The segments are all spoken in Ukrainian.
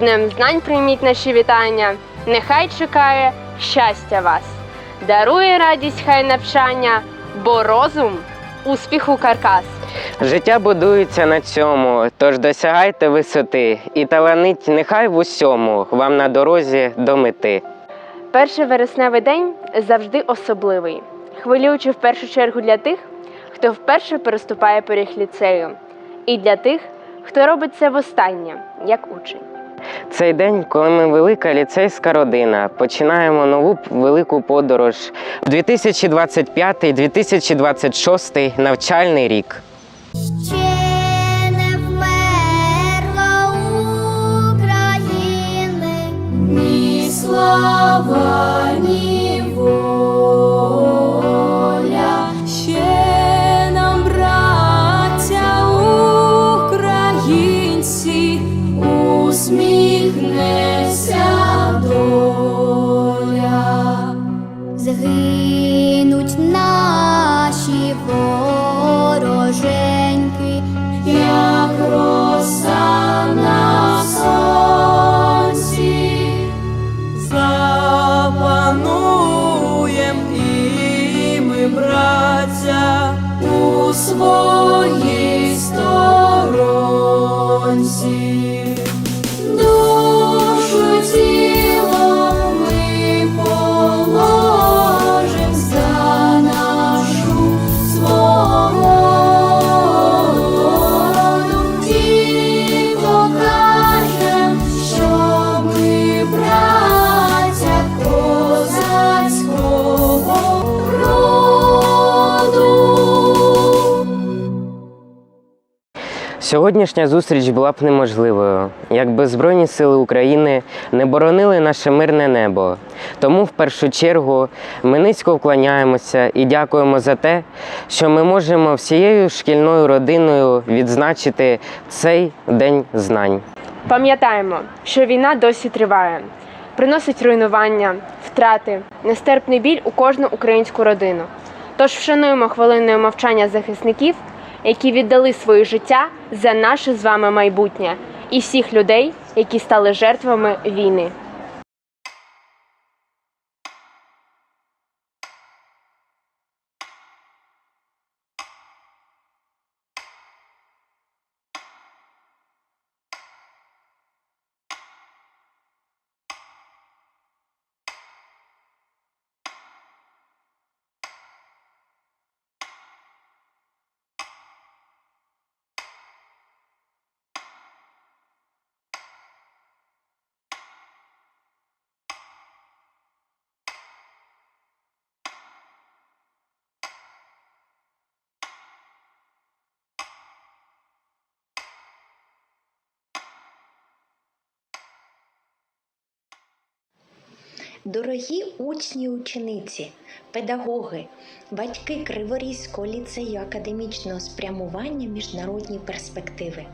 Днем знань прийміть наші вітання. Нехай чекає щастя вас. Дарує радість хай навчання, бо розум успіху каркас. Життя будується на цьому, тож досягайте висоти, і таланить нехай в усьому вам на дорозі до мети. Перший вересневий день завжди особливий, хвилюючий в першу чергу для тих, хто вперше переступає поріг ліцею, і для тих, хто робить це востаннє, як учень. Цей день, коли ми велика ліцейська родина, починаємо нову велику подорож в 2025-2026 навчальний рік. Ні слава, ні воля. Сьогоднішня зустріч була б неможливою, якби Збройні Сили України не боронили наше мирне небо. Тому в першу чергу ми низько вклоняємося і дякуємо за те, що ми можемо всією шкільною родиною відзначити цей день знань. Пам'ятаємо, що війна досі триває, приносить руйнування, втрати, нестерпний біль у кожну українську родину. Тож вшануємо хвилиною мовчання захисників, які віддали своє життя за наше з вами майбутнє, і всіх людей, які стали жертвами війни. Дорогі учні учениці, педагоги, батьки Криворізького ліцею академічного спрямування міжнародні перспективи.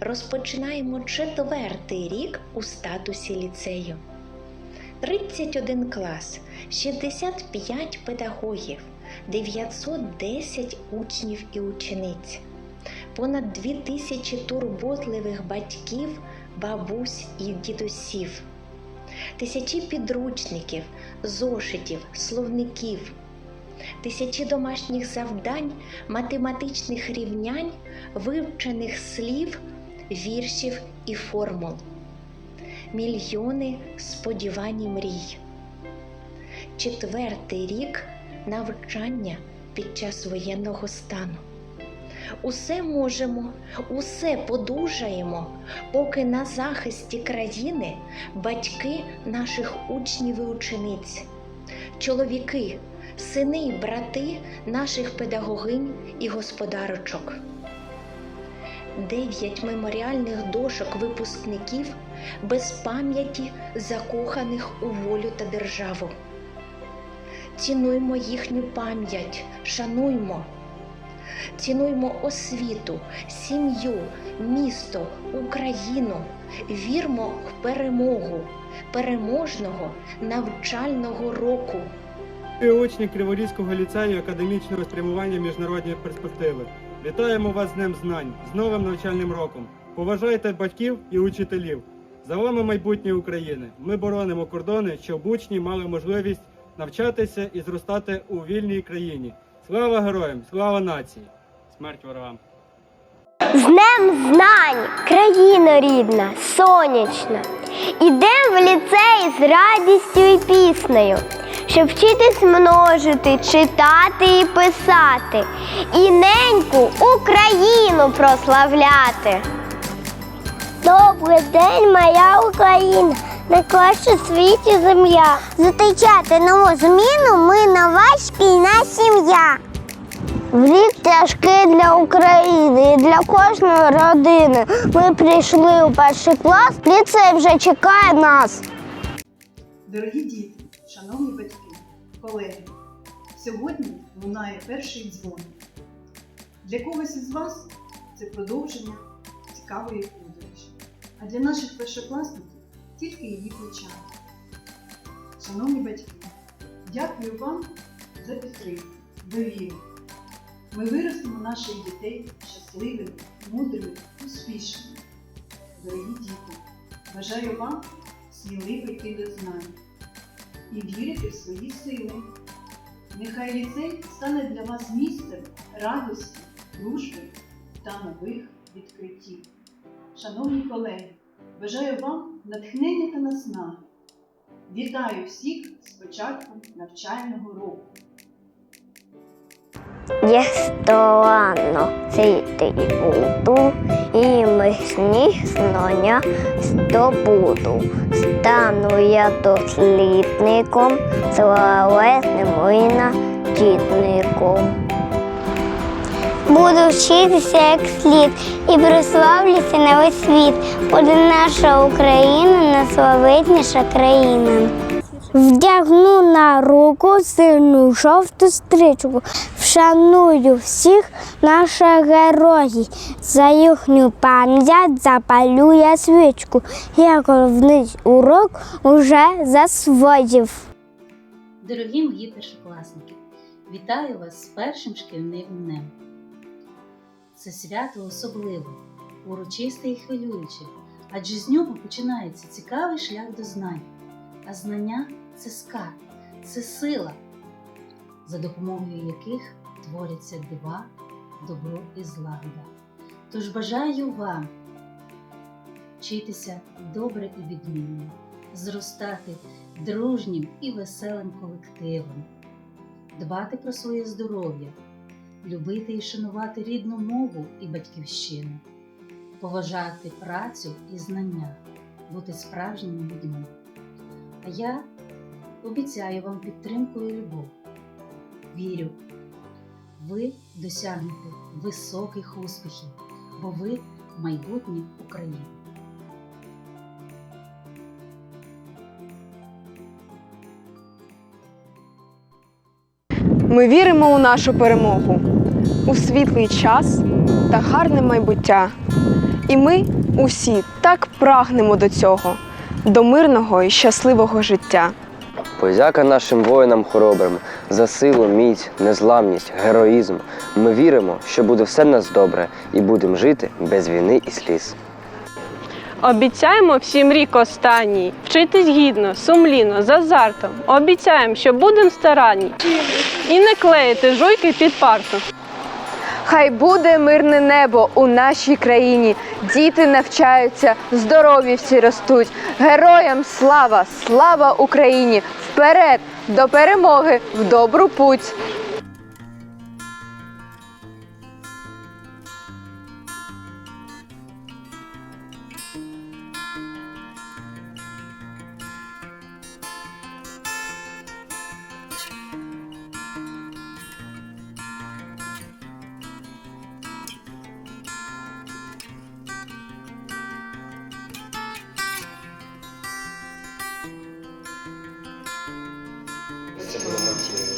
Розпочинаємо четвертий рік у статусі ліцею. 31 клас, 65 педагогів, 910 учнів і учениць, понад 2000 турботливих батьків, бабусь і дідусів тисячі підручників, зошитів, словників, тисячі домашніх завдань, математичних рівнянь, вивчених слів, віршів і формул, мільйони сподівань і мрій. Четвертий рік навчання під час воєнного стану. Усе можемо, усе подужаємо, поки на захисті країни батьки наших учнів і учениць, чоловіки, сини і брати наших педагогинь і господарочок. Дев'ять меморіальних дошок випускників без пам'яті закоханих у волю та державу. Цінуймо їхню пам'ять, шануймо. Цінуймо освіту, сім'ю, місто, Україну. Вірмо в перемогу переможного навчального року. Ви учні Криворізького ліцею академічного спрямування міжнародної перспективи. Вітаємо вас з Днем знань, з новим навчальним роком. Поважайте батьків і учителів. За вами майбутнє України. Ми боронимо кордони, щоб учні мали можливість навчатися і зростати у вільній країні. Слава героям! Слава нації! Смерть ворогам! З Днем знань, країна рідна, сонячна. Ідем в ліцей з радістю і піснею, щоб вчитись множити, читати і писати, і неньку Україну прославляти. Добрий день, моя Україна, найкраща в світі земля. Зустрічати нову зміну ми нова шкільна сім'я. Рік тяжкий для України і для кожної родини. Ми прийшли у перший клас, ліцей вже чекає нас. Дорогі діти, шановні батьки, колеги, сьогодні лунає перший дзвон. Для когось із вас це продовження цікавої подорожі, а для наших першокласників тільки її початок. Шановні батьки, дякую вам за підтримку, довіру. Ми виростимо наших дітей щасливими, мудрими, успішними. Дорогі діти, бажаю вам сміливо йти до знань і вірити в свої сили. Нехай ліцей стане для вас місцем радості, дружби та нових відкриттів. Шановні колеги, бажаю вам натхнення та наснаги. Вітаю всіх з початком навчального року. Я старанно цити буду, і мисні знання здобуду. Стану я дослідником, славетним винахідником. Буду вчитися як слід і прославлюся на весь світ. Буде наша Україна найславетніша країна. Вдягну на руку сильну жовту стрічку, вшаную всіх наших героїв. За їхню пам'ять запалю я свічку. Я головний урок уже засвоїв. Дорогі мої першокласники, вітаю вас з першим шкільним днем. Це свято особливе, урочисте і хвилююче, адже з нього починається цікавий шлях до знань. А знання це скарб, це сила, за допомогою яких творяться дива, добро і злагода. Тож бажаю вам вчитися добре і відмінно, зростати дружнім і веселим колективом, дбати про своє здоров'я, любити і шанувати рідну мову і батьківщину, поважати працю і знання, бути справжніми людьми. А я обіцяю вам підтримку і любов. Вірю, ви досягнете високих успіхів, бо ви майбутнє України. Ми віримо у нашу перемогу, у світлий час та гарне майбуття. І ми усі так прагнемо до цього, до мирного і щасливого життя. Подяка нашим воїнам хоробрим за силу, міць, незламність, героїзм. Ми віримо, що буде все в нас добре і будемо жити без війни і сліз. Обіцяємо всім рік останній вчитись гідно, сумлінно, з азартом. Обіцяємо, що будемо старанні і не клеїти жуйки під парту. Хай буде мирне небо у нашій країні. Діти навчаються, здорові всі ростуть. Героям слава, слава Україні! Вперед до перемоги в добру путь! for the.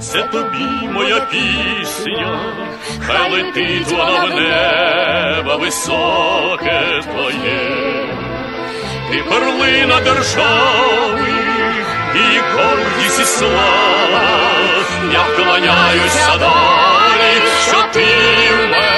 це тобі моя пісня, хай летить вона в небо високе твоє, ти перлина держави, і гордість і слава, я вклоняюся долі, що ти в мене.